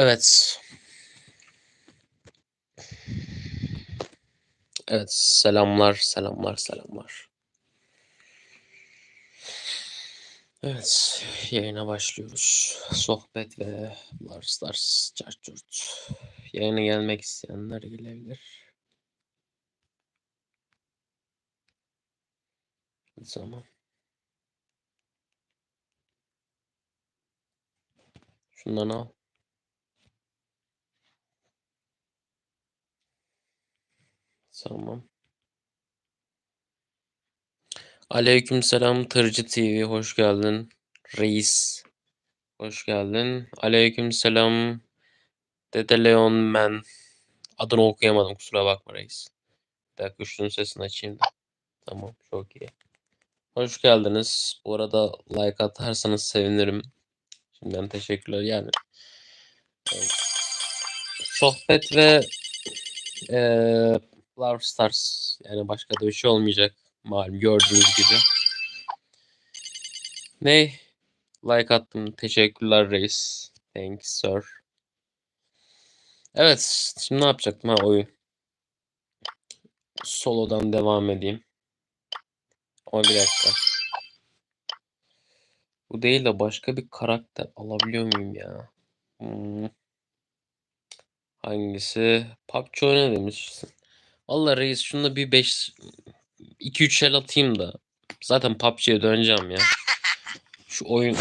Evet. Evet, selamlar, selamlar, selamlar. Evet, yayına başlıyoruz. Sohbet ve Brawl Stars, Çarçurt. Yayına gelmek isteyenler gelebilir. Tamam. Şundan al. Tamam. Aleykümselam Tırcı TV hoş geldin. Reis hoş geldin. Aleykümselam Dede Leon Men. Adını okuyamadım kusura bakma reis. Bir dakika şunun sesini açayım da. Tamam çok iyi. Hoş geldiniz. Bu arada like atarsanız sevinirim. Şimdiden teşekkürler yani. Evet. Sohbet ve eee Brawl Stars yani başka da bir şey olmayacak. Malum gördüğünüz gibi. Ne? Like attım. Teşekkürler reis. Thanks sir. Evet. Şimdi ne yapacaktım ha oyun. Solo'dan devam edeyim. Ama bir dakika. Bu değil de başka bir karakter alabiliyor muyum ya? Hmm. Hangisi? PUBG oyna demişsin. Vallahi reis şunda bir 5 2-3 el atayım da. Zaten PUBG'ye döneceğim ya. Şu oyun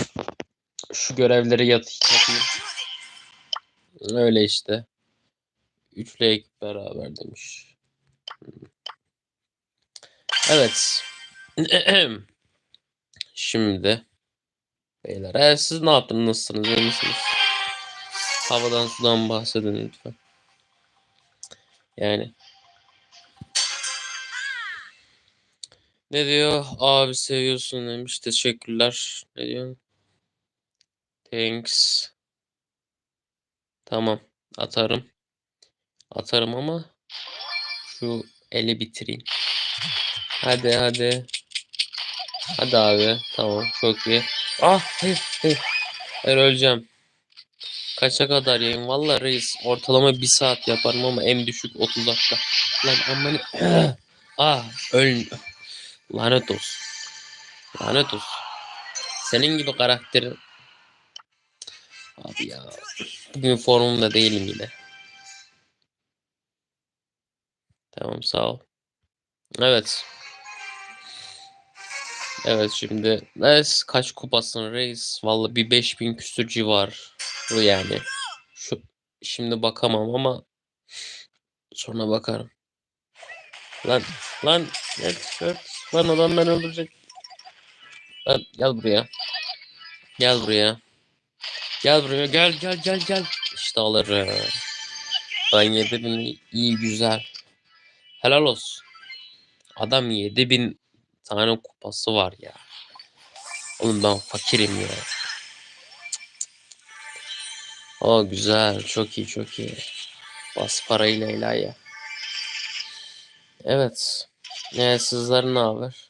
şu görevleri yat yapayım. Öyle işte. Üçlü ekip beraber demiş. Evet. Şimdi beyler e, siz ne yaptınız nasılsınız iyi misiniz? Havadan sudan bahsedin lütfen. Yani Ne diyor? Abi seviyorsun demiş. Teşekkürler. Ne diyor? Thanks. Tamam. Atarım. Atarım ama şu eli bitireyim. Hadi hadi. Hadi abi. Tamam. Çok iyi. Ah hayır hayır. Hayır öleceğim. Kaça kadar yayın? Valla reis ortalama bir saat yaparım ama en düşük 30 dakika. Lan aman ah öl Lanet olsun. Lanet olsun. Senin gibi karakteri... Abi ya. Bugün formumda değilim yine. Tamam sağ ol. Evet. Evet şimdi Reis kaç kupasın reis? Vallahi bir 5000 küsür civar yani. Şu şimdi bakamam ama sonra bakarım. Lan lan evet, evet. Lan adam ben öldürecek. Lan gel buraya. Gel buraya. Gel buraya gel gel gel gel. İşte alırım. Ben 7000 iyi güzel. Helal olsun. Adam 7000 tane kupası var ya. Oğlum ben fakirim ya. O güzel. Çok iyi çok iyi. Bas parayı Leyla'ya. Evet. Ne sizler ne haber?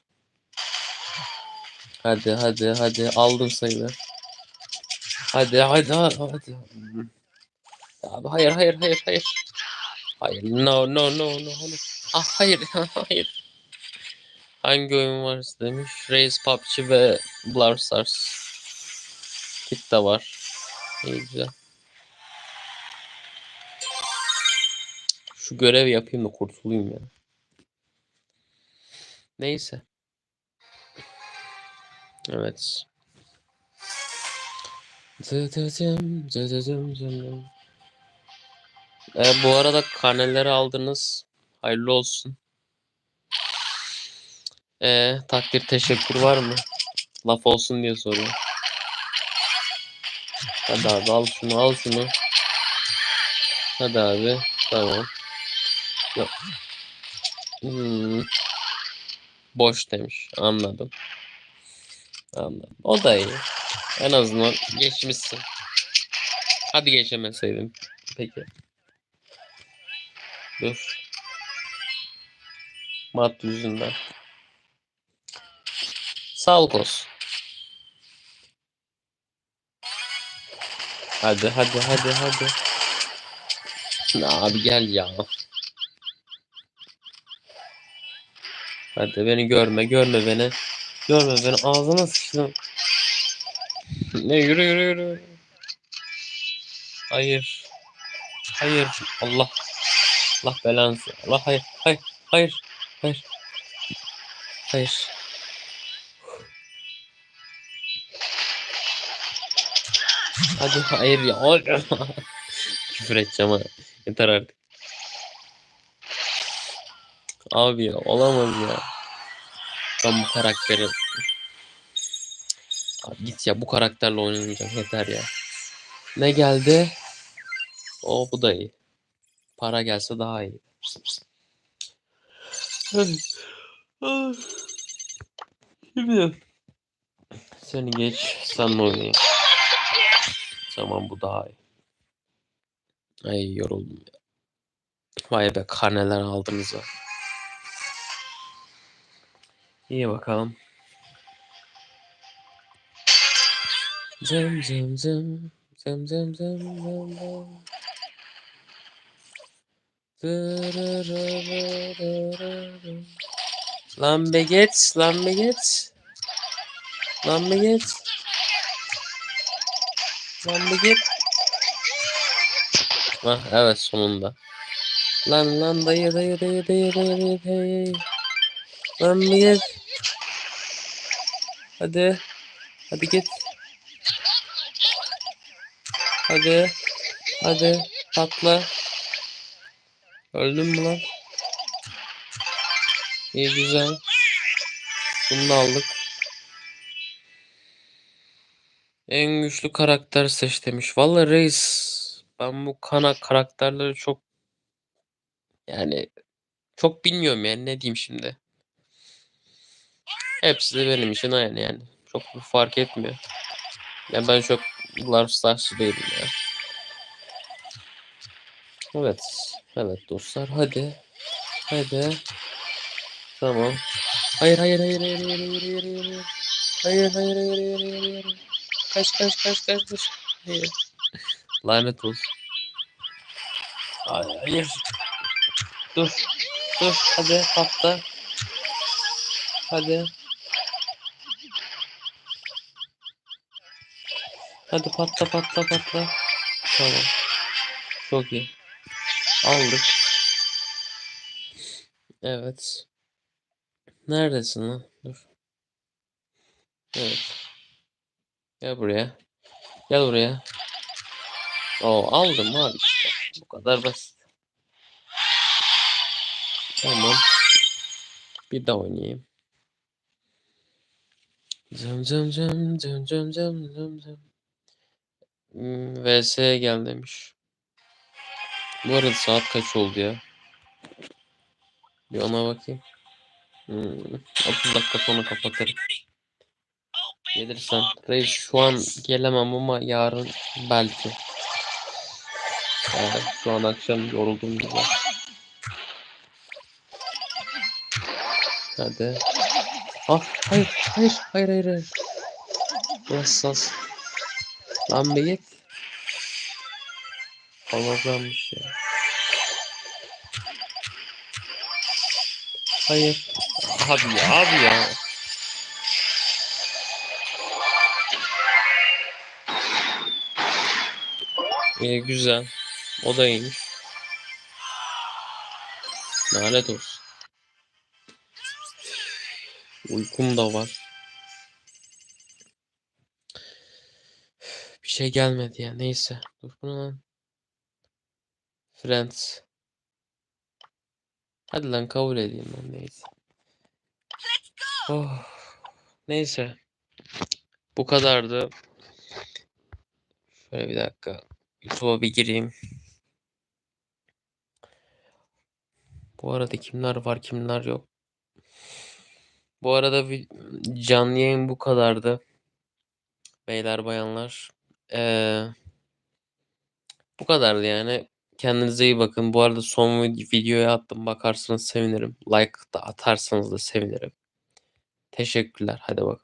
Hadi hadi hadi aldım sayılar. Hadi hadi hadi. Abi hayır hayır hayır hayır. Hayır no no no no. no. Ah hayır hayır. Hangi oyun var demiş. Race PUBG ve Brawl Stars. Kit de var. İyi güzel. Şu görev yapayım da kurtulayım ya. Neyse. Evet. E, bu arada karneleri aldınız. Hayırlı olsun. E, takdir teşekkür var mı? Laf olsun diye soruyor. Hadi abi al şunu al şunu. Hadi abi. Tamam. Yok. Hmm. Boş demiş. Anladım. Anladım. O da iyi. En azından geçmişsin. Hadi geçemeseydim. Peki. Dur. Mat yüzünden. Sağlık olsun. Hadi hadi hadi hadi. Abi gel ya. Hadi beni görme görme beni. Görme beni ağzına sıçtım. ne yürü yürü yürü. Hayır. Hayır. Allah. Allah belanı. Allah hayır. Hayır. Hayır. Hayır. Hayır. Hadi hayır ya. Küfür edeceğim ha. Yeter artık. Abi ya olamaz ya. Ben bu karakteri... Abi git ya bu karakterle oynamayacağım yeter ya. Ne geldi? O bu da iyi. Para gelse daha iyi. Şimdi seni geç senle oynayayım. Tamam bu daha iyi. Ay yoruldum ya. Vay be karneler aldınız ha. İyi bakalım. Zım zım zım. Zım zım zım zım zım. Lan be git, lan be git. Lan be git. Lan be git. Ah evet sonunda. Lan lan dayı dayı dayı dayı dayı dayı. Lan bir git. Hadi. Hadi git. Hadi. Hadi. Patla. Öldün mü lan? İyi güzel. Bunu da aldık. En güçlü karakter seç demiş. Vallahi reis. Ben bu kana karakterleri çok yani çok bilmiyorum yani ne diyeyim şimdi. Hepsi de benim için aynı yani. Çok fark etmiyor. Ya ben çok Large değilim ya. Evet. Evet dostlar hadi. Hadi. Tamam. Hayır hayır hayır hayır hayır hayır hayır hayır. Hayır hayır hayır hayır hayır hayır. Kaç kaç kaç kaç kaç. Hayır. Lanet olsun. Hayır hayır. Dur. Dur hadi patla. Hadi. Hadi patla patla patla. Tamam. Çok iyi. Aldık. Evet. Neredesin lan? Dur. Evet. Gel buraya. Gel buraya. Oo aldım abi işte. Bu kadar basit. Tamam. Bir daha oynayayım. Cım cım cım cım cım cım cım cım. Hmm, VS'ye gel demiş. Bu arada saat kaç oldu ya? Bir ona bakayım. Hmm, 30 dakika sonra kapatırım. Gelirsen. Reis şu an gelemem ama yarın belki. Evet, şu an akşam yoruldum gibi. Hadi. Ah hayır hayır hayır hayır. hayır. Lan bir git. Hologrammış ya. Hayır. Abi ya abi ya. İyi güzel. O da iyiymiş. Lanet olsun. Uykum da var. Şey gelmedi ya. Neyse. Dur bu ne lan? Friends. Hadi lan kabul edeyim ben neyse. Oh. Neyse. Bu kadardı. Şöyle bir dakika. YouTube'a bir gireyim. Bu arada kimler var kimler yok. Bu arada canlı yayın bu kadardı. Beyler bayanlar. Ee, bu kadardı yani. Kendinize iyi bakın. Bu arada son vid- videoya attım. Bakarsanız sevinirim. Like da atarsanız da sevinirim. Teşekkürler. Hadi bak.